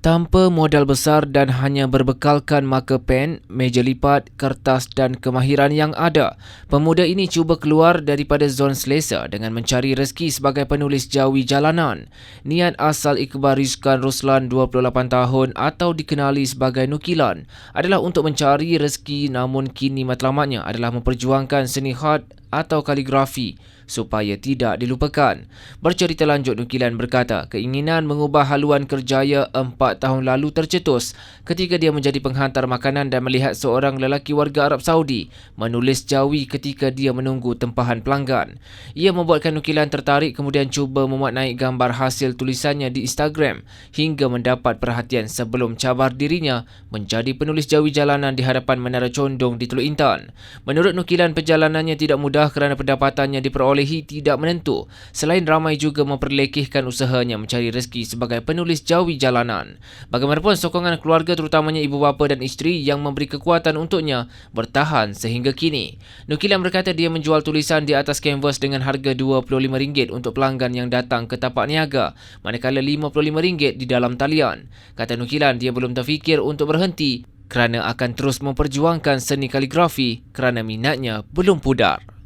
Tanpa modal besar dan hanya berbekalkan marker pen, meja lipat, kertas dan kemahiran yang ada, pemuda ini cuba keluar daripada zon selesa dengan mencari rezeki sebagai penulis jawi jalanan. Niat asal Iqbal Rizkan Ruslan 28 tahun atau dikenali sebagai Nukilan adalah untuk mencari rezeki namun kini matlamatnya adalah memperjuangkan seni khat atau kaligrafi supaya tidak dilupakan. Bercerita lanjut Nukilan berkata, keinginan mengubah haluan kerjaya empat tahun lalu tercetus ketika dia menjadi penghantar makanan dan melihat seorang lelaki warga Arab Saudi menulis jawi ketika dia menunggu tempahan pelanggan. Ia membuatkan Nukilan tertarik kemudian cuba memuat naik gambar hasil tulisannya di Instagram hingga mendapat perhatian sebelum cabar dirinya menjadi penulis jawi jalanan di hadapan Menara Condong di Teluk Intan. Menurut Nukilan, perjalanannya tidak mudah kerana pendapatannya diperolehi tidak menentu. Selain ramai juga memperlekehkan usahanya mencari rezeki sebagai penulis jawi jalanan. Bagaimanapun sokongan keluarga terutamanya ibu bapa dan isteri yang memberi kekuatan untuknya bertahan sehingga kini. Nukilan berkata dia menjual tulisan di atas kanvas dengan harga RM25 untuk pelanggan yang datang ke tapak niaga manakala RM55 di dalam talian. Kata Nukilan dia belum terfikir untuk berhenti kerana akan terus memperjuangkan seni kaligrafi kerana minatnya belum pudar.